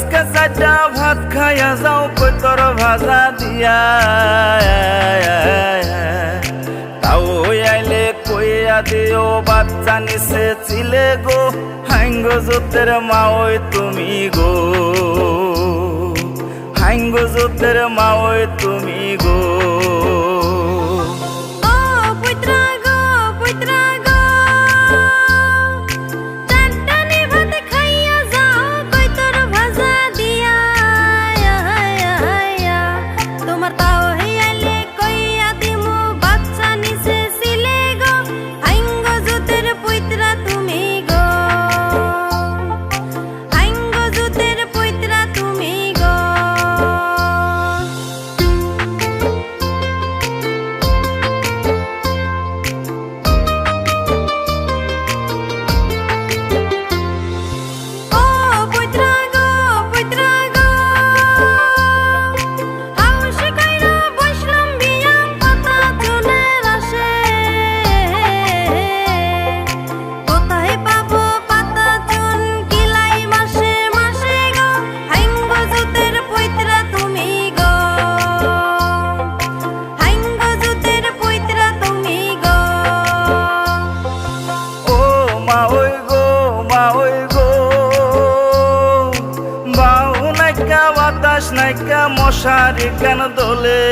আজকে চারটা ভাত খাইয়া যাও কতর ভাজা দিয়া তাও আইলে কইয়া দিও বাচ্চা নিছে ছিলে গো হাঙ্গ জোতের মাওই তুমি গো হাঙ্গ জোতের মাওই তুমি গো বাতাস নাইকা মশারি কেন দোলে?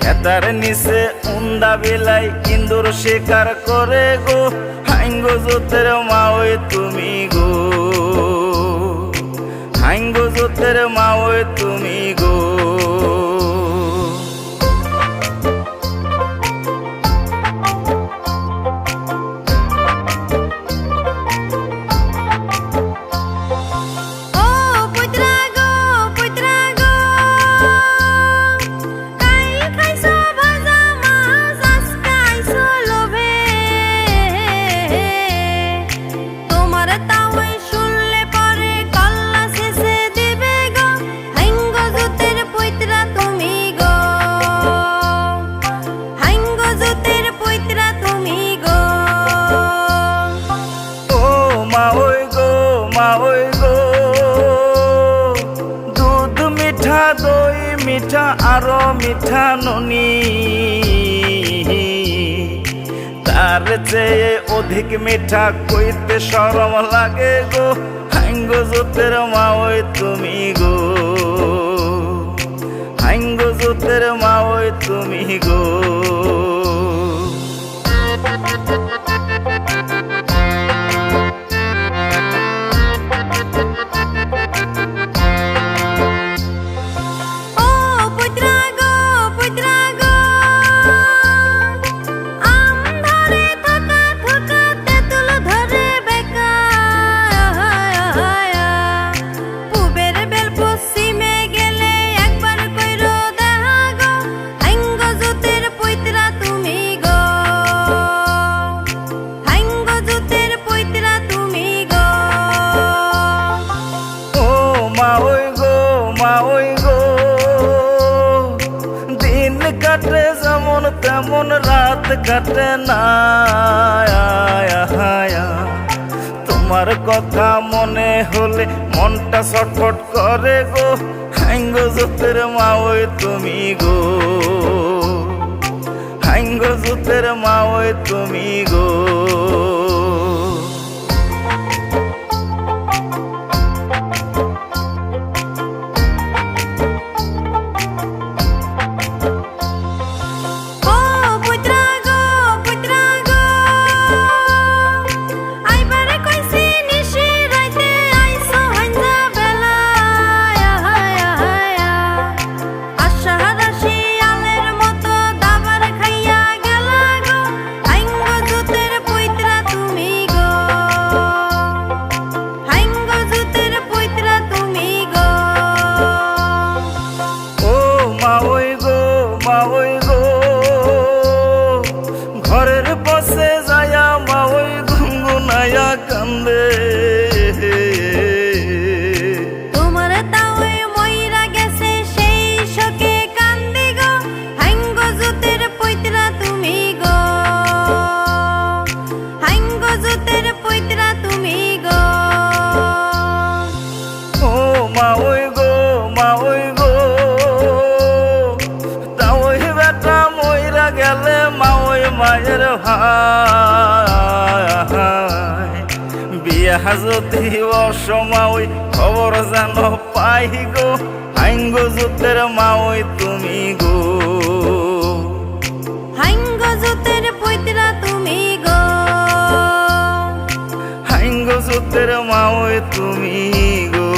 খেতার নিচে উন্দা বিলাই ইন্দুর শিকার করে গো। হাইঙ্গো জোতের মা ওই তুমি গো। হাইঙ্গো জোতের মা ওই তুমি গো। মজা আরও মিঠা ননি। তার চেয়ে অধিক মিঠা কইতে সরম লাগে গো। হাইঙ্গ জোতের মা, ওই তুমি গো। হাইঙ্গ জোতের মা, ওই তুমি গো। তেমন রাত কাটে না। তোমার কথা মনে হলে মনটা সটফট করে গো। হাইঙ্গ জুতের মা, ওই তুমি গো। হাইঙ্গ জুতের মা, ওই তুমি গো। গেলে মাওই মায়ের ভাই। বিয়া যদি অসমাওই খবর জানো পাই গো। হাইঙ্গ জুতের মাওই তুমি গো। হাইঙ্গ জুতের পৈতরা তুমি গো। হাইঙ্গ জুতের মাওই তুমি গো।